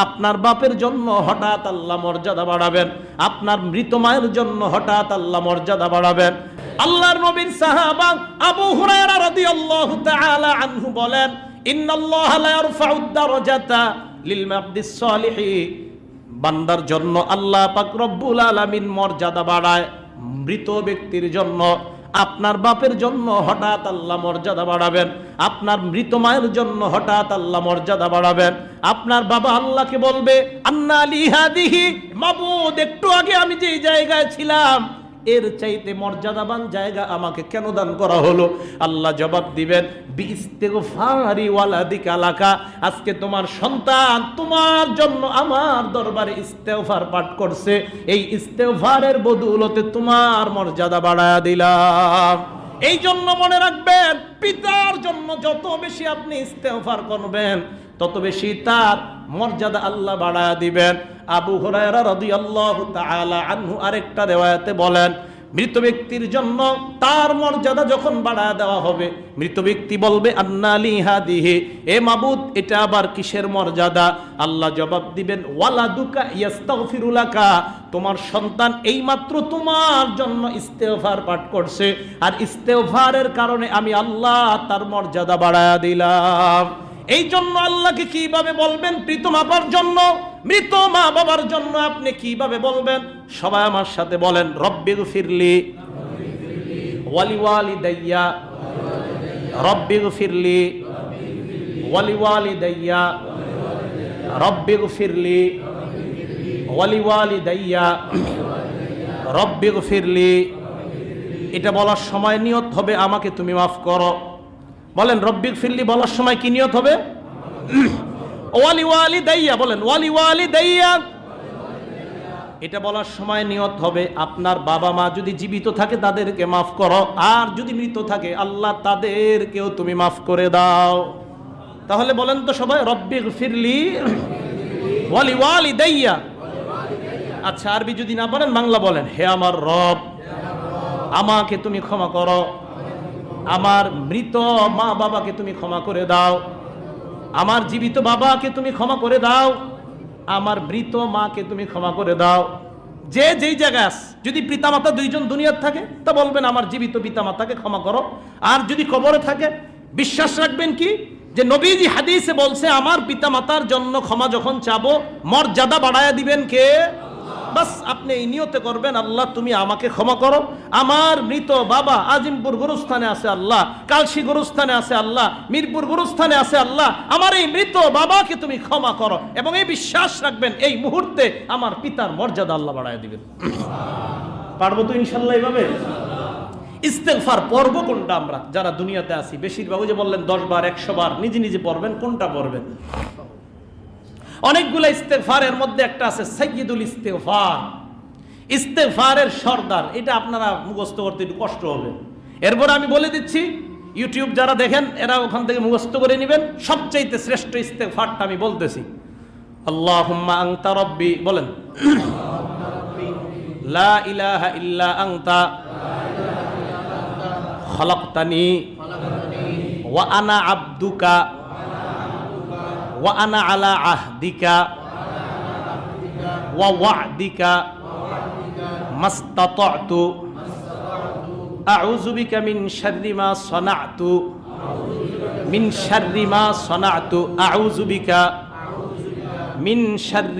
আপনার বাপের জন্য হঠাৎ আল্লাহ মর্যাদা বাড়াবেন, আপনার মৃত মায়ের জন্য হঠাৎ আল্লাহ মর্যাদা বাড়াবেন। আল্লাহর নবীর সাহাবা আবু হুরায়রা রাদিয়াল্লাহু তাআলা আনহু বলেন, ইন্নাল্লাহা লা ইয়ারফাউদ দারাজাতা লিল মাবদিস সালিহি। বান্দার জন্য আল্লাহ পাক রব্বুল আলামিন মর্যাদা বাড়ায়, মৃত ব্যক্তির জন্য। আপনার বাপের জন্য হঠাৎ আল্লাহ মর্যাদা বাড়াবেন, আপনার মৃত মায়ের জন্য হঠাৎ আল্লাহ মর্যাদা বাড়াবেন। আপনার বাবা আল্লাহকে বলবে, আন্না লিহাদিহি মাবুদ, একটু আগে আমি যেই জায়গায় ছিলাম এর চাইতে মর্যাদাবান জায়গা আমাকে কেন দান করা হলো? আল্লাহ জবাব দিবেন আজকে তোমার সন্তান তোমার জন্য আমার দরবারে ইস্তেফার পাঠ করছে। এই ইস্তেফারের বদৌলতে তোমার মর্যাদা বাড়ায়া দিলাম। এই জন্য মনে রাখবেন, পিতার জন্য যত বেশি আপনি ইস্তেফার করবেন, তত বেশি তার মর্যাদা আল্লাহ বাড়ায়া দিবেন। আবু আনহু আরেকটা রিওয়ায়াতে বলেন, মৃত ব্যক্তির জন্য তার মর্যাদা যখন বাড়ায় দেওয়া হবে, মৃত ব্যক্তি বলবে এ মাবুদ, এটা আবার কিসের মর্যাদা? আল্লাহ জবাব দিবেন তোমার সন্তান এইমাত্র তোমার জন্য ইস্তেগফার পাঠ করছে, আর ইস্তেগফারের কারণে আমি আল্লাহ তার মর্যাদা বাড়ায়া দিলাম। এই জন্য আল্লাহকে কীভাবে বলবেন, প্রীতম আপার জন্য? মৃত মা বাবার জন্য আপনি কীভাবে বলবেন? সবাই আমার সাথে বলেন, রব্বি ফিরলি ওয়ালি ওয়ালি দাইয়া রব্বি ফিরলি ওয়ালি ওয়ালি দাইয়া রব্বি ফিরলি ওয়ালি ওয়ালি দাইয়া রব্বি ফিরলি এটা বলার সময় নিয়ত হবে, আমাকে তুমি মাফ করো। বলেন রব্বিক ফিরলি বলার সময় কি নিয়ত হবে? ওয়ালি ওয়ালি দাইয়া বলেন ওয়ালি ওয়ালি এটা বলার সময় নিয়ত হবে, আপনার বাবা মা যদি জীবিত থাকে তাদেরকে মাফ করো, আর যদি মৃত থাকে, আল্লাহ তাদেরকেও তুমি মাফ করে দাও। তাহলে বলেন তো সবাই রব্বিক ফিরলি ওয়ালি ওয়ালি দাইয়া আচ্ছা আরবি যদি না বলেন বাংলা বলেন, হে আমার রব, আমাকে তুমি ক্ষমা করো, আমার মৃত মা বাবাকে তুমি ক্ষমা করে দাও। আমার জীবিত বাবাকে তুমি ক্ষমা করে দাও, আমার মৃত মাকে তুমি ক্ষমা করে দাও। যে যেই জায়গায় আস, যদি পিতামাতা দুইজন দুনিয়ার থাকে, তা বলবেন আমার জীবিত পিতামাতাকে ক্ষমা করো। আর যদি কবরে থাকে, বিশ্বাস রাখবেন কি? যে নবীজি হাদিসে বলছে, আমার পিতামাতার জন্য ক্ষমা যখন চাবো, মর্যাদা বাড়ায়া দিবেন কে? বাস, আপনি এই নিয়তে করবেন, আল্লাহ, তুমি আমাকে ক্ষমা করো। আমার মৃত বাবা আজিমপুর গুরুস্থানে আছে আল্লাহ কালসি গুরুস্থানে আছে আল্লাহ, মিরপুর গুরুস্থানে আছে আল্লাহ, আমার এই মৃত বাবাকে তুমি ক্ষমা করো এবং এই বিশ্বাস রাখবেন, এই মুহূর্তে আমার পিতার মর্যাদা আল্লাহ বাড়ায় দিবেন। পারব তো ইনশাল্লাহ এইভাবে? ইস্তেগফার পর্ব কোনটা আমরা? যারা দুনিয়াতে আছি, বেশিরভাগ যে বললেন, দশ বার, একশো বার, নিজে নিজে পড়বেন, কোনটা পড়বেন? অনেকগুলো ইস্তেফারের মধ্যে একটা আছে সৈয়দুল ইস্তেফার ইস্তেফারের সর্দার, এটা আপনারা মুখস্থ করতে একটু কষ্ট হবে। এরপর আমি বলে দিচ্ছি, ইউটিউব যারা দেখেন, এরা ওখান থেকে মুখস্থ করে নেবেন। সবচাইতে শ্রেষ্ঠ ইস্তেফারটা আমি বলতেছি। আল্লাহুম্মা আংতা রব্বি, বলেন। লা ইলাহা ইল্লা আংতা খলাকতানি ওয়া আনা আব্দুকা وأنا على عهدك ووعدك ما استطعت أعوذ بك من شر ما صنعت من شر ما صنعت أعوذ بك من شر